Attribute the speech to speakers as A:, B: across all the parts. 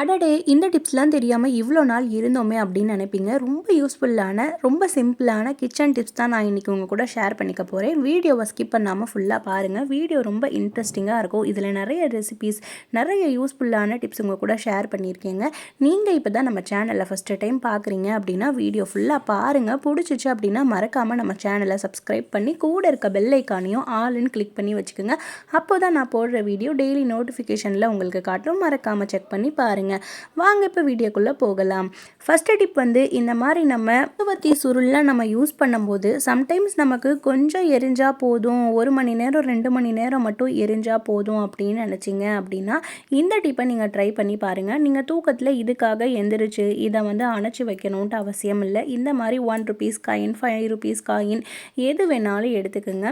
A: அடடே இந்த டிப்ஸ்லாம் தெரியாமல் இவ்வளோ நாள் இருந்தோமே அப்படின்னு நினைப்பீங்க. ரொம்ப யூஸ்ஃபுல்லான ரொம்ப சிம்பிளான கிச்சன் டிப்ஸ் தான் நான் இன்றைக்கி உங்கள் கூட ஷேர் பண்ணிக்க போகிறேன் வீடியோவை ஸ்கிப் பண்ணாமல் ஃபுல்லாக பாருங்கள் வீடியோ ரொம்ப இன்ட்ரெஸ்டிங்காக இருக்கும். இதில் நிறைய ரெசிபீஸ் நிறைய யூஸ்ஃபுல்லான டிப்ஸ் உங்கள் கூட ஷேர் பண்ணியிருக்கேங்க. நீங்கள் இப்போ தான் நம்ம சேனலில் ஃபஸ்ட்டு டைம் பார்க்குறீங்க அப்படின்னா வீடியோ ஃபுல்லாக பாருங்கள் பிடிச்சிச்சு அப்படின்னா மறக்காமல் நம்ம சேனலை சப்ஸ்கிரைப் பண்ணி கூட இருக்க பெல் ஐக்கானையும் ஆல்னு கிளிக் பண்ணி வச்சுக்கோங்க. அப்போ தான் நான் போடுற வீடியோ டெய்லி நோட்டிஃபிகேஷனில் உங்களுக்கு காட்டும். மறக்காமல் செக் பண்ணி பாருங்கள் பாருங்கள் வாங்க இப்போ வீடியோக்குள்ளே போகலாம். ஃபஸ்ட்டு டிப் வந்து இந்த மாதிரி நம்ம ஊதுவத்தி சுருள்லாம் நம்ம யூஸ் பண்ணும்போது சம்டைம்ஸ் நமக்கு கொஞ்சம் எரிஞ்சால் போதும். ஒரு மணி நேரம் ரெண்டு மணி நேரம் மட்டும் எரிஞ்சால் போதும் அப்படின்னு நினச்சிங்க அப்படின்னா இந்த டிப்பை நீங்கள் ட்ரை பண்ணி பாருங்கள் நீங்கள் தூக்கத்தில் இதுக்காக எந்திரிச்சு இதை வந்து அணைச்சி வைக்கணுன்ட்டு அவசியம் இல்லை. இந்த மாதிரி one rupees coin five rupees coin எது வேணாலும் எடுத்துக்கோங்க.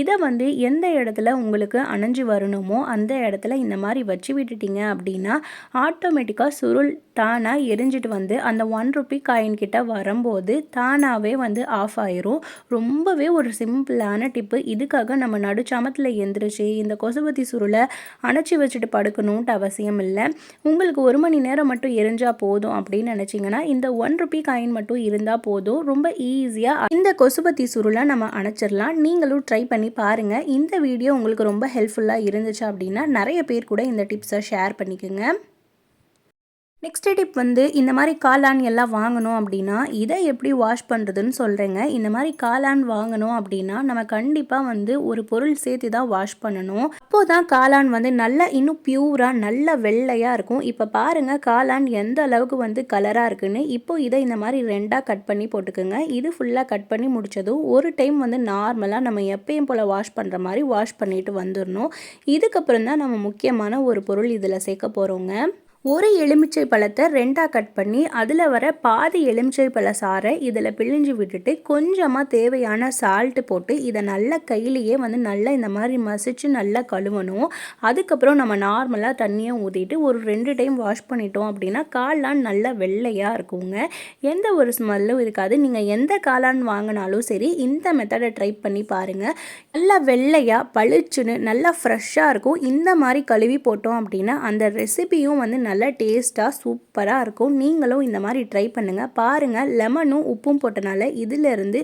A: இதை வந்து எந்த இடத்துல உங்களுக்கு அணைஞ்சு வரணுமோ அந்த இடத்துல இந்த மாதிரி வச்சு விட்டுட்டீங்க அப்படின்னா ஆட்டோமேட்டிக் ஆட்டோமேட்டிக்காக சுருள் தானாக எரிஞ்சிட்டு வந்து அந்த ஒன் ருபி காயின் கிட்ட வரும்போது தானாகவே வந்து ஆஃப் ஆயிரும். ரொம்பவே ஒரு சிம்பிளான டிப்பு இதுக்காக நம்ம நடுச்சாமத்தில் எந்திரிச்சு இந்த கொசுபத்தி சுருளை அணைச்சி வச்சுட்டு படுக்கணுன்ட்டு அவசியம் இல்லை. உங்களுக்கு ஒரு மணி நேரம் மட்டும் எரிஞ்சால் போதும் அப்படின்னு நினச்சிங்கன்னா இந்த ஒன் ருபி காயின் மட்டும் இருந்தால் போதும். ரொம்ப ஈஸியாக இந்த கொசுபத்தி சுருளை நம்ம அணைச்சிடலாம். நீங்களும் ட்ரை பண்ணி பாருங்கள் இந்த வீடியோ உங்களுக்கு ரொம்ப ஹெல்ப்ஃபுல்லாக இருந்துச்சு அப்படின்னா நிறைய பேர் கூட இந்த டிப்ஸை ஷேர் பண்ணிக்கோங்க. நெக்ஸ்ட் டிப் வந்து இந்த மாதிரி காளான் எல்லாம் வாங்கணும் அப்படின்னா இதை எப்படி வாஷ் பண்ணுறதுன்னு சொல்கிறேங்க இந்த மாதிரி காளான் வாங்கணும் அப்படின்னா நம்ம கண்டிப்பாக வந்து ஒரு பொருள் சேர்த்து தான் வாஷ் பண்ணணும். அப்போது தான் காளான் வந்து நல்லா இன்னும் பியூராக நல்ல வெள்ளையாக இருக்கும். இப்போ பாருங்கள் காளான் எந்த அளவுக்கு வந்து கலராக இருக்குன்னு. இப்போ இதை இந்த மாதிரி ரெண்டாக கட் பண்ணி போட்டுக்கோங்க. இது ஃபுல்லாக கட் பண்ணி முடித்ததும் ஒரு டைம் வந்து நார்மலாக நம்ம எப்பயும் போல் வாஷ் பண்ணுற மாதிரி வாஷ் பண்ணிட்டு வந்துடணும். இதுக்கப்புறம் தான் நம்ம முக்கியமான ஒரு பொருள் இதில் சேர்க்க போகிறோங்க ஒரு எலுமிச்சை பழத்தை ரெண்டாக கட் பண்ணி அதில் வர பாதி எலுமிச்சை பழ சாறை இதில் பிழிஞ்சு விட்டுட்டு கொஞ்சமாக தேவையான சால்ட்டு போட்டு இதை நல்லா கையிலேயே வந்து நல்லா இந்த மாதிரி மசிச்சு நல்லா கழுவணும். அதுக்கப்புறம் நம்ம நார்மலாக தண்ணியை ஊற்றிட்டு ஒரு ரெண்டு டைம் வாஷ் பண்ணிட்டோம் அப்படின்னா காளான் நல்லா வெள்ளையாக இருக்குங்க. எந்த ஒரு ஸ்மெல்லும் இருக்காது. நீங்கள் எந்த காளான் வாங்கினாலும் சரி இந்த மெத்தடை ட்ரை பண்ணி பாருங்கள் நல்லா வெள்ளையாக பளிச்சுன்னு நல்லா ஃப்ரெஷ்ஷாக இருக்கும். இந்த மாதிரி கழுவி போட்டோம் அப்படின்னா அந்த ரெசிபியும் வந்து நல்லா டேஸ்ட்டாக சூப்பராக இருக்கும். நீங்களும் இந்த மாதிரி ட்ரை பண்ணுங்கள் பாருங்கள் லெமனும் உப்பும் போட்டனால இதிலேருந்து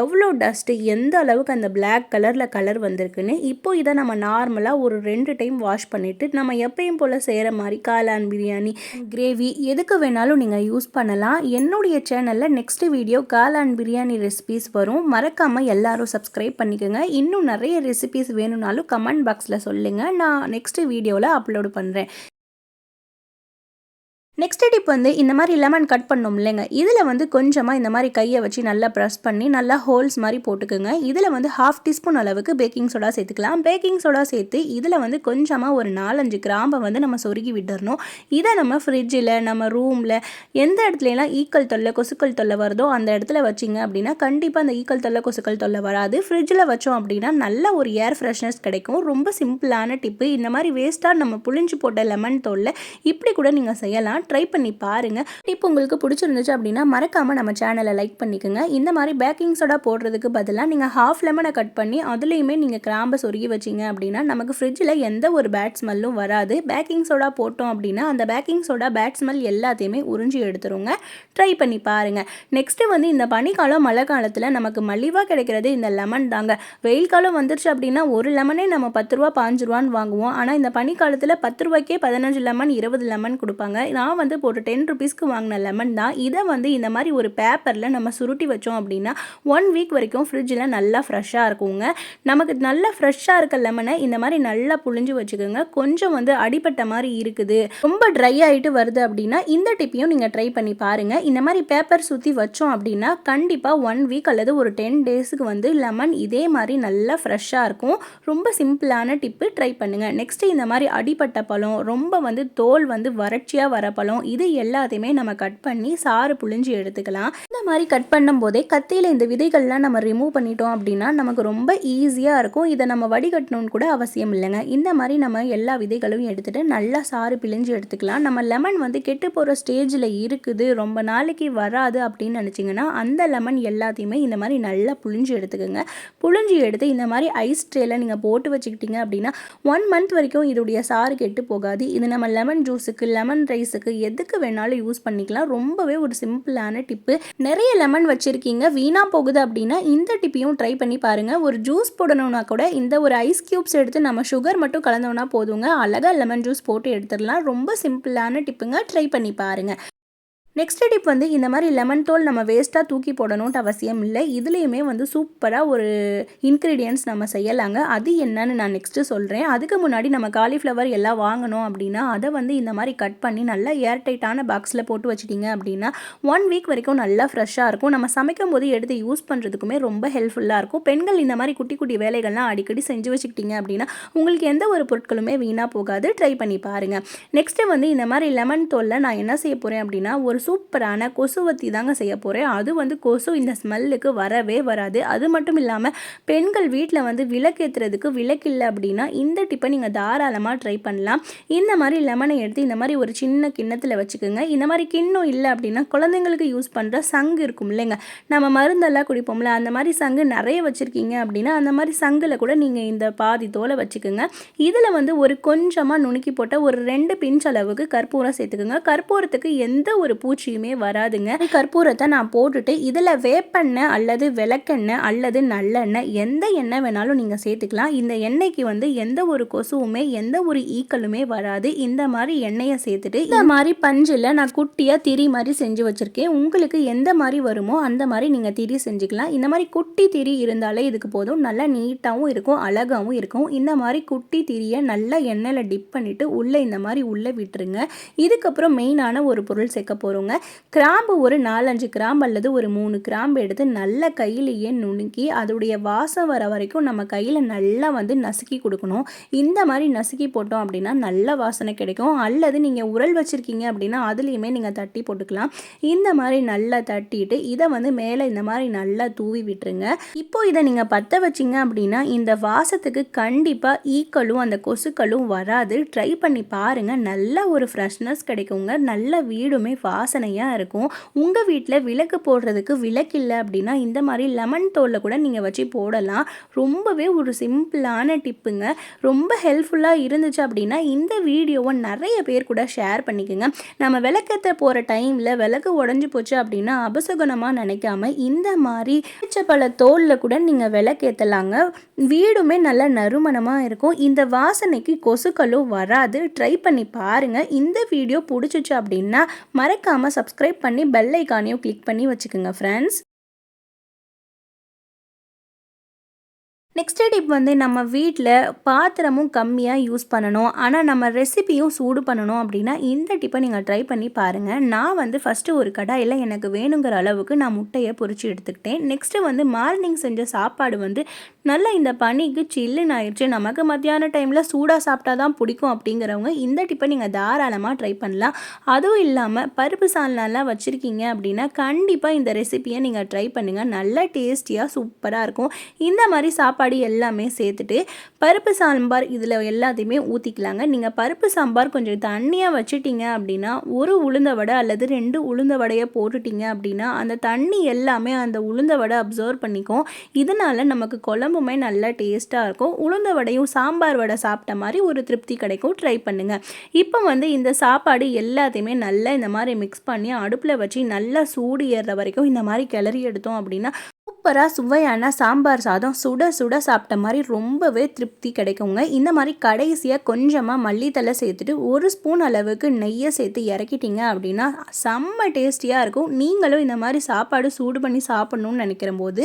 A: எவ்வளோ டஸ்ட்டு எந்த அளவுக்கு அந்த பிளாக் கலரில் கலர் வந்திருக்குன்னு இப்போ இதை நம்ம நார்மலாக ஒரு ரெண்டு டைம் வாஷ் பண்ணிவிட்டு நம்ம எப்பயும் போல் செய்கிற மாதிரி காளான் பிரியாணி கிரேவி எதுக்கு வேணாலும் நீங்கள் யூஸ் பண்ணலாம். என்னுடைய சேனலில் நெக்ஸ்ட் வீடியோ காளான் பிரியாணி ரெசிபீஸ் வரும். மறக்காமல் எல்லாரும் சப்ஸ்கிரைப் பண்ணிக்கோங்க. இன்னும் நிறைய ரெசிபிஸ் வேணும்னாலும் கமெண்ட் பாக்ஸில் சொல்லுங்கள் நான் நெக்ஸ்ட் வீடியோவில் அப்லோடு பண்ணுறேன் நெக்ஸ்ட் டிப் வந்து இந்த மாதிரி லெமன் கட் பண்ணோம் இல்லைங்க. இதில் வந்து கொஞ்சமாக இந்த மாதிரி கையை வச்சு நல்லா ப்ரெஸ் பண்ணி நல்லா ஹோல்ஸ் மாதிரி போட்டுக்கோங்க. இதில் வந்து ஹாஃப் டீஸ்பூன் அளவுக்கு பேக்கிங் சோடா சேர்த்துக்கலாம். பேக்கிங் சோடா சேர்த்து இதில் வந்து கொஞ்சமாக ஒரு நாலஞ்சு கிராம்பை வந்து நம்ம சொருகி விட்டுறணும். இதை நம்ம ஃப்ரிட்ஜில் நம்ம ரூமில் எந்த இடத்துலலாம் ஈக்கல் தொல்லை கொசுக்கள் தொல்லை வருதோ அந்த இடத்துல வச்சிங்க அப்படின்னா கண்டிப்பாக அந்த ஈக்கல் தொல்லை கொசுக்கள் தொல்லை வராது. ஃப்ரிட்ஜில் வச்சோம் அப்படின்னா நல்ல ஒரு ஏர் ஃப்ரெஷ்னஸ் கிடைக்கும். ரொம்ப சிம்பிளான டிப்பு இந்த மாதிரி வேஸ்ட்டாக நம்ம புளிஞ்சு போட்ட லெமன் தொல்லை இப்படி கூட நீங்கள் செய்யலாம். ட்ரை பண்ணி பாருங்கள் இப்போ உங்களுக்கு பிடிச்சிருந்துச்சு அப்படின்னா மறக்காமல் நம்ம சேனலை லைக் பண்ணிக்கோங்க. இந்த மாதிரி பேக்கிங் சோடா போடுறதுக்கு பதிலாக நீங்கள் ஹாஃப் லெமனை கட் பண்ணி அதுலேயுமே நீங்கள் கிராம்பை சொருகி வச்சிங்க அப்படின்னா நமக்கு ஃப்ரிட்ஜில் எந்த ஒரு பேட் ஸ்மெல்லும் வராது. பேக்கிங் சோடா போட்டோம் அப்படின்னா அந்த பேக்கிங் சோடா பேட் ஸ்மெல் எல்லாத்தையுமே உறிஞ்சி எடுத்துருங்க. ட்ரை பண்ணி பாருங்கள் நெக்ஸ்ட்டு வந்து இந்த பனிக்காலம் மழை காலத்தில் நமக்கு மலிவாக கிடைக்கிறது இந்த லெமன் தாங்க. வெயில் காலம் வந்துருச்சு அப்படின்னா ஒரு லெமனே நம்ம பத்து ரூபா பாஞ்சு ரூபான்னு வாங்குவோம். ஆனால் இந்த பனிக்காலத்தில் பத்து ரூபாய்க்கே பதினஞ்சு லெமன் இருபது லெமன் கொடுப்பாங்க. நான் வந்து போட்டு டென் ருபீஸ்க்கு வாங்கின லெமன் தான். இதை வந்து இந்த மாதிரி ஒரு பேப்பரில் நம்ம சுருட்டி வச்சோம் அப்படின்னா ஒன் வீக் வரைக்கும் ஃப்ரிட்ஜில் நல்லா ஃப்ரெஷ்ஷாக இருக்குங்க. நமக்கு நல்லா ஃப்ரெஷ்ஷாக இருக்க லெமனை இந்த மாதிரி நல்லா புழிஞ்சு வச்சுக்கோங்க. கொஞ்சம் வந்து அடிப்பட்ட மாதிரி இருக்குது. ரொம்ப ட்ரை ஆகிட்டு வருது அப்படின்னா இந்த டிப்பையும் நீங்கள் ட்ரை பண்ணி பாருங்கள் இந்த மாதிரி பேப்பர் சுற்றி வச்சோம் அப்படின்னா கண்டிப்பாக ஒன் வீக் அல்லது ஒரு டென் டேஸுக்கு வந்து லெமன் இதே மாதிரி நல்லா ஃப்ரெஷ்ஷாக இருக்கும். ரொம்ப சிம்பிளான டிப்பு ட்ரை பண்ணுங்கள் நெக்ஸ்ட்டு இந்த மாதிரி அடிப்பட்ட பழம் ரொம்ப வந்து தோல் வந்து வறட்சியாக வர பழம் இது எல்லாத்தையுமே நம்ம கட் பண்ணி சாறு புழிஞ்சு எடுத்துக்கலாம். இந்த மாதிரி கட் பண்ணும்போதே கத்தியில் இந்த விதைகள்லாம் நம்ம ரிமூவ் பண்ணிட்டோம் அப்படின்னா நமக்கு ரொம்ப ஈஸியாக இருக்கும். இதை நம்ம வடிகட்டணும்னு கூட அவசியம் இல்லைங்க. இந்த மாதிரி நம்ம எல்லா விதைகளும் எடுத்துகிட்டு நல்லா சாறு பிழிஞ்சு எடுத்துக்கலாம். நம்ம லெமன் வந்து கெட்டு போகிற ஸ்டேஜில் இருக்குது. ரொம்ப நாளைக்கு வராது அப்படின்னு நினச்சிங்கன்னா அந்த லெமன் எல்லாத்தையுமே இந்த மாதிரி நல்லா புழிஞ்சு எடுத்துக்கோங்க. புழிஞ்சு எடுத்து இந்த மாதிரி ஐஸ் ட்ரேயில் நீங்கள் போட்டு வச்சுக்கிட்டீங்க அப்படின்னா ஒன் மந்த் வரைக்கும் இதோடைய சாறு கெட்டு போகாது. இது நம்ம லெமன் ஜூஸுக்கு லெமன் ரைஸுக்கு எதுக்கு வேணாலும் யூஸ் பண்ணிக்கலாம். ரொம்பவே ஒரு சிம்பிளான டிப்பு நிறைய லெமன் வச்சுருக்கீங்க. வீணாக போகுது அப்படின்னா இந்த டிப்பையும் ட்ரை பண்ணி பாருங்கள் ஒரு ஜூஸ் போடணும்னா கூட இந்த ஒரு ஐஸ் க்யூப்ஸ் எடுத்து நம்ம சுகர் மட்டும் கலந்தோம்னா போதுங்க. அழகாக லெமன் ஜூஸ் போட்டு எடுத்துடலாம். ரொம்ப சிம்பிளான டிப்புங்க. ட்ரை பண்ணி பாருங்கள் நெக்ஸ்ட் டிப் வந்து இந்த மாதிரி லெமன் தோல் நம்ம வேஸ்ட்டாக தூக்கி போடணுன்ட்டு அவசியம் இல்லை. இதுலேயுமே வந்து சூப்பராக ஒரு இன்க்ரீடியன்ஸ் நம்ம செய்யலாங்க. அது என்னன்னு நான் நெக்ஸ்ட்டு சொல்கிறேன் அதுக்கு முன்னாடி நம்ம காலிஃப்ளவர் எல்லாம் வாங்கணும் அப்படின்னா அதை வந்து இந்த மாதிரி கட் பண்ணி நல்லா ஏர்டைட்டான பாக்ஸில் போட்டு வச்சிட்டிங்க அப்படின்னா ஒன் வீக் வரைக்கும் நல்லா ஃப்ரெஷ்ஷாக இருக்கும். நம்ம சமைக்கும் போது எடுத்து யூஸ் பண்ணுறதுக்குமே ரொம்ப ஹெல்ப்ஃபுல்லாக இருக்கும். பெண்கள் இந்த மாதிரி குட்டி குட்டி வேலைகள்லாம் அடிக்கடி செஞ்சு வச்சுக்கிட்டிங்க அப்படின்னா உங்களுக்கு எந்த ஒரு பொருட்களுமே வீணாக போகாது. ட்ரை பண்ணி பாருங்கள் நெக்ஸ்ட்டு வந்து இந்த மாதிரி லெமன் தோலில் நான் என்ன செய்ய போகிறேன் அப்படின்னா ஒரு சூப்பரான கொசுவத்தி தாங்க செய்ய போகிறேன் அது வந்து கொசு இந்த ஸ்மெல்லுக்கு வரவே வராது. அது மட்டும் இல்லாமல் பெண்கள் வீட்டில் வந்து விளக்கேற்றுறதுக்கு விளக்கு இல்லை அப்படின்னா இந்த டிப்பை நீங்கள் தாராளமாக ட்ரை பண்ணலாம். இந்த மாதிரி லெமனை எடுத்து இந்த மாதிரி ஒரு சின்ன கிண்ணத்தில் வச்சுக்கோங்க. இந்த மாதிரி கிண்ணம் இல்லை அப்படின்னா குழந்தைங்களுக்கு யூஸ் பண்ணுற சங்கு இருக்கும் இல்லைங்க. நம்ம மருந்தெல்லாம் குடிப்போம்ல அந்த மாதிரி சங்கு நிறைய வச்சுருக்கீங்க அப்படின்னா அந்த மாதிரி சங்கில் கூட நீங்கள் இந்த பாதி தோலை வச்சுக்கோங்க. இதில் வந்து ஒரு கொஞ்சமாக நுணுக்கி போட்ட ஒரு ரெண்டு பிஞ்ச் அளவுக்கு கற்பூரம் சேர்த்துக்கோங்க. கற்பூரத்துக்கு எந்த ஒரு பூ பூச்சியுமே வராதுங்க. கற்பூரத்தை நான் போட்டுட்டு இதில் வேப்பெண்ணெய் அல்லது விளக்கெண்ணெய் அல்லது நல்லெண்ணெய் எந்த எண்ணெய் வேணாலும் நீங்கள் சேர்த்துக்கலாம். இந்த எண்ணெய்க்கு வந்து எந்த ஒரு கொசுவுமே எந்த ஒரு ஈக்களுமே வராது. இந்த மாதிரி எண்ணெயை சேர்த்துட்டு இந்த மாதிரி பஞ்சில் நான் குட்டியாக திரி மாதிரி செஞ்சு வச்சுருக்கேன். உங்களுக்கு எந்த மாதிரி வருமோ அந்த மாதிரி நீங்கள் திரி செஞ்சுக்கலாம். இந்த மாதிரி குட்டி திரி இருந்தாலே இதுக்கு போதும். நல்லா நீட்டாகவும் இருக்கும் அழகாகவும் இருக்கும். இந்த மாதிரி குட்டி திரியை நல்லா எண்ணெயில் டிப் பண்ணிவிட்டு உள்ளே இந்த மாதிரி உள்ளே விட்டுருங்க. இதுக்கப்புறம் மெயினான ஒரு பொருள் சேர்க்க போகிறோம் எடுத்துக்கோங்க. கிராம்பு ஒரு நாலஞ்சு கிராம்பு அல்லது ஒரு மூணு கிராம்பு எடுத்து நல்ல கையிலேயே நுணுக்கி அதோடைய வாசம் வர வரைக்கும் நம்ம கையில் நல்லா வந்து நசுக்கி கொடுக்கணும். இந்த மாதிரி நசுக்கி போட்டோம் அப்படின்னா நல்ல வாசனை கிடைக்கும். அல்லது நீங்கள் உரல் வச்சுருக்கீங்க அப்படின்னா அதுலேயுமே நீங்கள் தட்டி போட்டுக்கலாம். இந்த மாதிரி நல்லா தட்டிட்டு இதை வந்து மேலே இந்த மாதிரி நல்லா தூவி விட்டுருங்க. இப்போ இதை நீங்கள் பற்ற வச்சிங்க அப்படின்னா இந்த வாசத்துக்கு கண்டிப்பாக ஈக்களும் அந்த கொசுக்களும் வராது. ட்ரை பண்ணி பாருங்கள் நல்ல ஒரு ஃப்ரெஷ்னஸ் கிடைக்குங்க. நல்ல வீடுமே வாசனை வாசனையாக இருக்கும். உங்கள் வீட்டில் விளக்கு போடுறதுக்கு விளக்கு இல்லை அப்படின்னா இந்த மாதிரி லெமன் தோலில் கூட நீங்கள் வச்சு போடலாம். ரொம்பவே ஒரு சிம்பிளான டிப்புங்க. ரொம்ப ஹெல்ப்ஃபுல்லாக இருந்துச்சு அப்படின்னா இந்த வீடியோவை நிறைய பேர் கூட ஷேர் பண்ணிக்கோங்க. நம்ம விளக்கத்தை போகிற டைமில் விளக்கு உடஞ்சி போச்சு அப்படின்னா அபசகுணமாக நினைக்காம இந்த மாதிரி பல தோலில் கூட நீங்கள் விளக்கேற்றலாங்க வீடுமே நல்லா நறுமணமாக இருக்கும். இந்த வாசனைக்கு கொசுக்களும் வராது. ட்ரை பண்ணி பாருங்கள் இந்த வீடியோ பிடிச்சிச்சு அப்படின்னா மறக்காமல் மறக்காமல் சப்ஸ்கிரைப் பண்ணி பெல் ஐக்கானையும் கிளிக் பண்ணி வச்சுக்கோங்க ஃப்ரெண்ட்ஸ் நெக்ஸ்ட் டிப் வந்து நம்ம வீட்டில் பாத்திரமும் கம்மியாக யூஸ் பண்ணணும். ஆனால் நம்ம ரெசிபியும் சூடு பண்ணணும் அப்படின்னா இந்த டிப்பை நீங்கள் ட்ரை பண்ணி பாருங்கள் நான் வந்து ஃபஸ்ட்டு ஒரு கடாயில் எனக்கு வேணுங்கிற அளவுக்கு நான் முட்டையை பொறிச்சு எடுத்துக்கிட்டேன். நெக்ஸ்ட்டு வந்து மார்னிங் செஞ்ச சாப்பாடு வந்து நல்லா இந்த பனிக்கு சில்லுன்னு ஆயிடுச்சு நமக்கு மத்தியான டைமில் சூடாக சாப்பிட்டா தான் பிடிக்கும் அப்படிங்கிறவங்க இந்த டிப்பை நீங்கள் தாராளமாக ட்ரை பண்ணலாம். அதுவும் இல்லாமல் பருப்பு சால்னாலாம் வச்சுருக்கீங்க அப்படின்னா கண்டிப்பாக இந்த ரெசிப்பியை நீங்கள் ட்ரை பண்ணுங்கள் நல்லா டேஸ்டியாக சூப்பராக இருக்கும். இந்த மாதிரி சாப்பாடு சாப்பாடு எல்லாமே சேர்த்துட்டு பருப்பு சாம்பார் இதில் எல்லாத்தையுமே ஊற்றிக்கலாங்க நீங்கள் பருப்பு சாம்பார் கொஞ்சம் தண்ணியாக வச்சுட்டிங்க அப்படின்னா ஒரு உளுந்த வடை அல்லது ரெண்டு உளுந்த வடையை போட்டுட்டிங்க அப்படின்னா அந்த தண்ணி எல்லாமே அந்த உளுந்த வடை அப்சர்வ் பண்ணிக்கும். இதனால் நமக்கு குழம்புமே நல்லா டேஸ்ட்டாக இருக்கும். உளுந்த வடையும் சாம்பார் வடை சாப்பிட்ட மாதிரி ஒரு திருப்தி கிடைக்கும். ட்ரை பண்ணுங்கள் இப்போ வந்து இந்த சாப்பாடு எல்லாத்தையுமே நல்லா இந்த மாதிரி மிக்ஸ் பண்ணி அடுப்பில் வச்சு நல்லா சூடு ஏறுற வரைக்கும் இந்த மாதிரி கிளறி எடுத்தோம் அப்படின்னா சூப்பராக சுவையான சாம்பார் சாதம் சுட சுட சாப்பிட்ட மாதிரி ரொம்பவே திருப்தி கிடைக்குங்க. இந்த மாதிரி கடைசியாக கொஞ்சமாக மல்லித்தலை சேர்த்துட்டு ஒரு ஸ்பூன் அளவுக்கு நெய்யை சேர்த்து இறக்கிட்டீங்க அப்படின்னா செம்ம டேஸ்டியாக இருக்கும். நீங்களும் இந்த மாதிரி சாப்பாடு சூடு பண்ணி சாப்பிட்ணுன்னு நினைக்கிற போது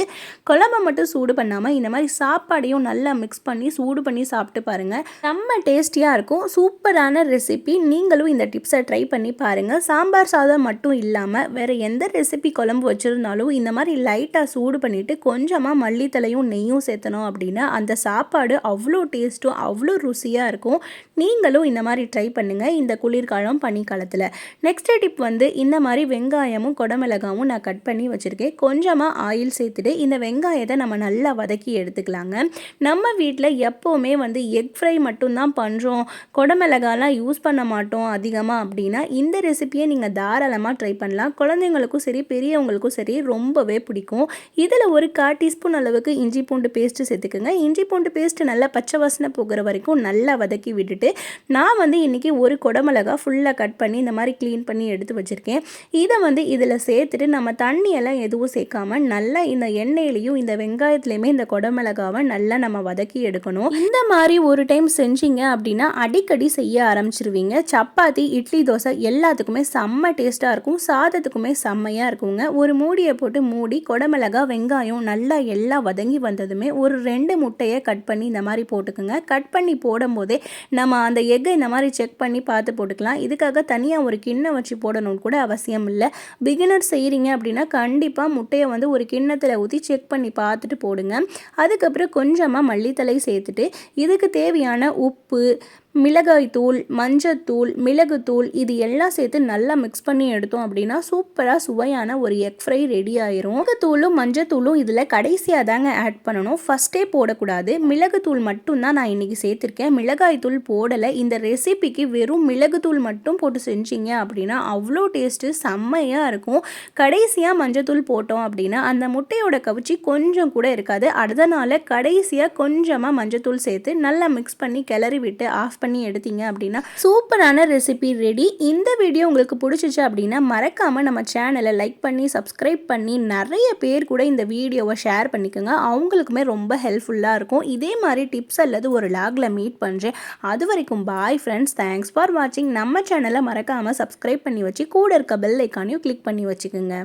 A: குழம்ப மட்டும் சூடு பண்ணாமல் இந்த மாதிரி சாப்பாடையும் நல்லா மிக்ஸ் பண்ணி சூடு பண்ணி சாப்பிட்டு பாருங்கள் செம்ம டேஸ்டியாக இருக்கும். சூப்பரான ரெசிபி நீங்களும் இந்த டிப்ஸை ட்ரை பண்ணி பாருங்கள் சாம்பார் சாதம் மட்டும் இல்லாமல் வேறு எந்த ரெசிபி குழம்பு வச்சுருந்தாலும் இந்த மாதிரி லைட்டாக சூடு பண்ணி பண்ணிவிட்டு கொஞ்சமாக மல்லித்தலையும் நெய்யும் சேர்த்தணும் அப்படின்னா அந்த சாப்பாடு அவ்வளோ டேஸ்ட்டும் அவ்வளோ ருசியாக இருக்கும். நீங்களும் இந்த மாதிரி ட்ரை பண்ணுங்கள் இந்த குளிர்காலம் பனிக்காலத்தில். நெக்ஸ்ட் டிப் வந்து இந்த மாதிரி வெங்காயமும் கொடமிளகாவும் நான் கட் பண்ணி வச்சுருக்கேன். கொஞ்சமாக ஆயில் சேர்த்துட்டு இந்த வெங்காயத்தை நம்ம நல்லா வதக்கி எடுத்துக்கலாங்க. நம்ம வீட்டில் எப்போவுமே வந்து எக் ஃப்ரை மட்டும்தான் பண்ணுறோம் கொடமிளகாலாம் யூஸ் பண்ண மாட்டோம் அதிகமாக அப்படின்னா இந்த ரெசிபியை நீங்கள் தாராளமாக ட்ரை பண்ணலாம். குழந்தைங்களுக்கும் சரி பெரியவங்களுக்கும் சரி ரொம்பவே பிடிக்கும். இதில் ஒரு கால் டீஸ்பூன் அளவுக்கு இஞ்சி பூண்டு பேஸ்ட்டு சேர்த்துக்குங்க. இஞ்சி பூண்டு பேஸ்ட்டு நல்லா பச்சை வாசனை போகிற வரைக்கும் நல்லா வதக்கி விட்டுட்டு நான் வந்து இன்றைக்கி ஒரு குடமிளகா ஃபுல்லாக கட் பண்ணி இந்த மாதிரி க்ளீன் பண்ணி எடுத்து வச்சுருக்கேன். இதை வந்து இதில் சேர்த்துட்டு நம்ம தண்ணியெல்லாம் எதுவும் சேர்க்காம நல்லா இந்த எண்ணெயிலையும் இந்த வெங்காயத்துலேயுமே இந்த குடமிளகாவை நல்லா நம்ம வதக்கி எடுக்கணும். இந்த மாதிரி ஒரு டைம் செஞ்சீங்க அப்படின்னா அடிக்கடி செய்ய ஆரம்பிச்சிருவீங்க. சப்பாத்தி இட்லி தோசை எல்லாத்துக்குமே செம்ம டேஸ்ட்டாக இருக்கும். சாதத்துக்குமே செம்மையாக இருக்குங்க. ஒரு மூடியை போட்டு மூடி குடமிளகா வெங்காயம் வெங்காயம் நல்லா எல்லாம் வதங்கி வந்ததுமே ஒரு ரெண்டு முட்டையை கட் பண்ணி இந்த மாதிரி போட்டுக்கோங்க. கட் பண்ணி போடும்போதே நம்ம அந்த எக்கை இந்த மாதிரி செக் பண்ணி பார்த்து போட்டுக்கலாம். இதுக்காக தனியாக ஒரு கிண்ணம் வச்சு போடணும்னு கூட அவசியம் இல்லை. பிகினர் செய்கிறீங்க அப்படின்னா கண்டிப்பாக முட்டையை வந்து ஒரு கிண்ணத்தில் ஊற்றி செக் பண்ணி பார்த்துட்டு போடுங்க. அதுக்கப்புறம் கொஞ்சமாக மல்லித்தலை சேர்த்துட்டு இதுக்கு தேவையான உப்பு மிளகாய்த்தூள் மஞ்சத்தூள் மிளகுத்தூள் இது எல்லாம் சேர்த்து நல்லா மிக்ஸ் பண்ணி எடுத்தோம் அப்படின்னா சூப்பராக சுவையான ஒரு எக் ஃப்ரை ரெடி ஆயிரும். மிளகுத்தூளும் மஞ்சத்தூளும் இதில் கடைசியாக தாங்க ஆட் பண்ணணும். ஃபஸ்ட்டே போடக்கூடாது. மிளகுத்தூள் மட்டும்தான் நான் இன்றைக்கி சேர்த்துருக்கேன். மிளகாய்த்தூள் போடலை. இந்த ரெசிபிக்கு வெறும் மிளகுத்தூள் மட்டும் போட்டு செஞ்சீங்க அப்படின்னா அவ்வளோ டேஸ்ட்டு செம்மையாக இருக்கும். கடைசியாக மஞ்சத்தூள் போட்டோம் அப்படின்னா அந்த முட்டையோட கவிச்சி கொஞ்சம் கூட இருக்காது. அதனால் கடைசியாக கொஞ்சமாக மஞ்சத்தூள் சேர்த்து நல்லா மிக்ஸ் பண்ணி கிளறி விட்டு ஆஃப் பண்ணி எடுத்தீங்க அப்படின்னா சூப்பரான ரெசிபி ரெடி இந்த வீடியோ உங்களுக்கு பிடிச்சிச்சு அப்படின்னா மறக்காமல் நம்ம சேனலை லைக் பண்ணி சப்ஸ்கிரைப் பண்ணி நிறைய பேர் கூட இந்த வீடியோவை ஷேர் பண்ணிக்கோங்க. அவங்களுக்குமே ரொம்ப ஹெல்ப்ஃபுல்லாக இருக்கும். இதே மாதிரி டிப்ஸ் அல்லது ஒரு லாகில் மீட் பண்ணுறேன் அது வரைக்கும் பாய் ஃப்ரெண்ட்ஸ் தேங்க்ஸ் ஃபார் வாட்சிங் நம்ம சேனலை மறக்காமல் சப்ஸ்கிரைப் பண்ணி வச்சு கூட இருக்க பெல் ஐக்கானையும் கிளிக் பண்ணி வச்சுக்கோங்க.